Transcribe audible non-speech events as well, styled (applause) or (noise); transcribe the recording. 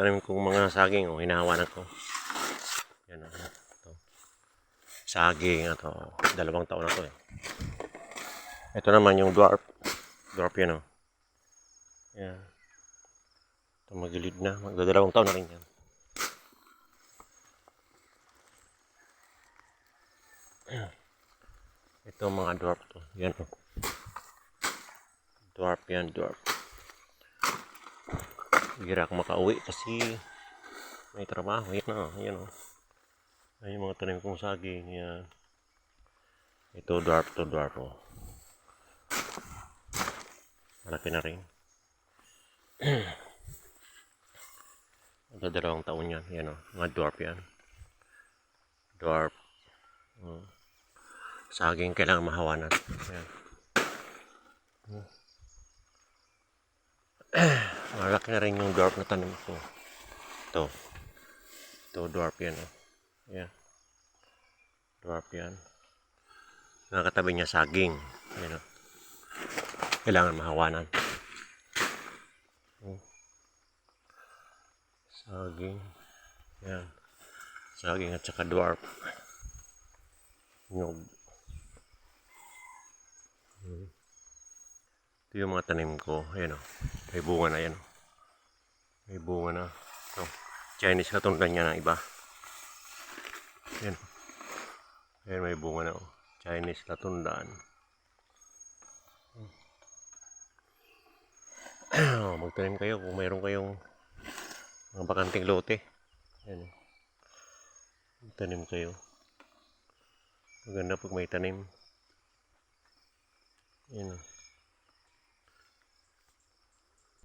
tanim kong mga saging, oh, hinahawanan ko. Yan, oh. Ito. Saging, ito. Dalawang taon na to eh. Ito naman yung dwarf. Dwarf yan, oh. Yan. Ito magilid na. Magdadalawang taon na rin yan. Ito mga dwarf to. Yan, oh. Dwarf yan, dwarf. Bira ako makauwi kasi may trabaho. Yan o, yan o. Ay, yung mga tanim kong saging. Yan. Ito, dwarf to, dwarf o. Malaki na rin. (clears throat) Magdadalawang taon yan. Yan o, mga dwarf yan. Dwarf. Mm. Saging kailangan mahawanan. Yan. (clears throat) Malaki rin yung dwarf na tanim ko. Ito. Ito, dwarf yan. Oh. Yan. Dwarf yan. Nakatabi niya saging. Yan. Oh. Kailangan mahawanan. Oh. Saging. Yan. Saging at saka dwarf. Nyog. Hmm. Ito yung mga tanim ko. Ayan o. May bunga na yan. o. May bunga na. Ito. Chinese katundan niya ng iba. Ayan. Ayan may bunga na o. Chinese latundaan. (clears throat) Oh, magtanim kayo kung mayroon kayong mga bakanting lote. Ayan. Tanim kayo. Maganda pag may tanim. Ayan o.